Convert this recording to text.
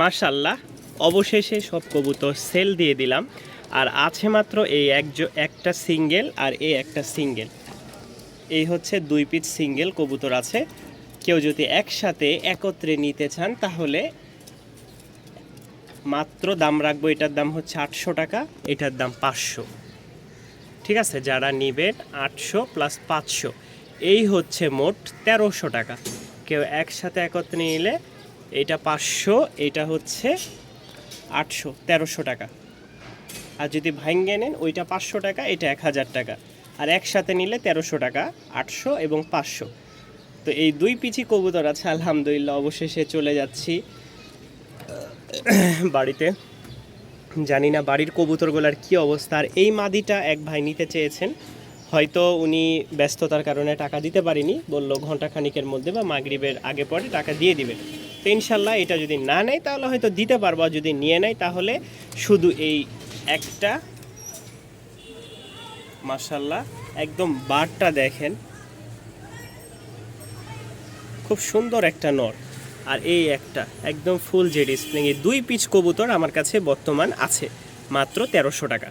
মার্শাল্লাহ অবশেষে সব কবুতর সেল দিয়ে দিলাম। আর আছে মাত্র এই একজ একটা সিঙ্গেল আর এই একটা সিঙ্গেল। এই হচ্ছে দুই পিস সিঙ্গেল কবুতর আছে। কেউ যদি একসাথে একত্রে নিতে চান, তাহলে মাত্র দাম রাখব, এটার দাম হচ্ছে আটশো টাকা, এটার দাম পাঁচশো। ঠিক আছে, যারা নেবেন আটশো প্লাস পাঁচশো। এই হচ্ছে মোট তেরোশো টাকা। কেউ একসাথে একত্রে নিলে এটা পাঁচশো, এটা হচ্ছে আটশো, তেরোশো টাকা। আর যদি ভাঙ্গে নেন, ওইটা পাঁচশো টাকা, এটা এক হাজার টাকা। আর একসাথে নিলে তেরোশো টাকা, আটশো এবং পাঁচশো। তো এই দুই পিচি কবুতর আছে, আলহামদুলিল্লাহ, অবশেষে চলে যাচ্ছি। বাড়িতে। জানি না বাড়ির কবুতরগুলার কি অবস্থা। আর এই মাদিটা এক ভাই নিতে চেয়েছেন। হয়তো উনি ব্যস্ততার কারণে টাকা দিতে পারিনি। বলল ঘণ্টা খানিকের মধ্যে বা মাগরিবের আগে পরে টাকা দিয়ে দিবেন। তো ইনশাল্লাহ এটা যদি না নেয়, তাহলে হয়তো দিতে পারব। যদি নিয়ে নেয়, তাহলে শুধু এই একটা মাসাল্লাহ একদম বারটা দেখেন। খুব সুন্দর একটা নর। আর এই একটা, একদম ফুল জেডি স্প্রিং। এই দুই পিচ কবুতর আমার কাছে বর্তমান আছে, মাত্র তেরোশো টাকা।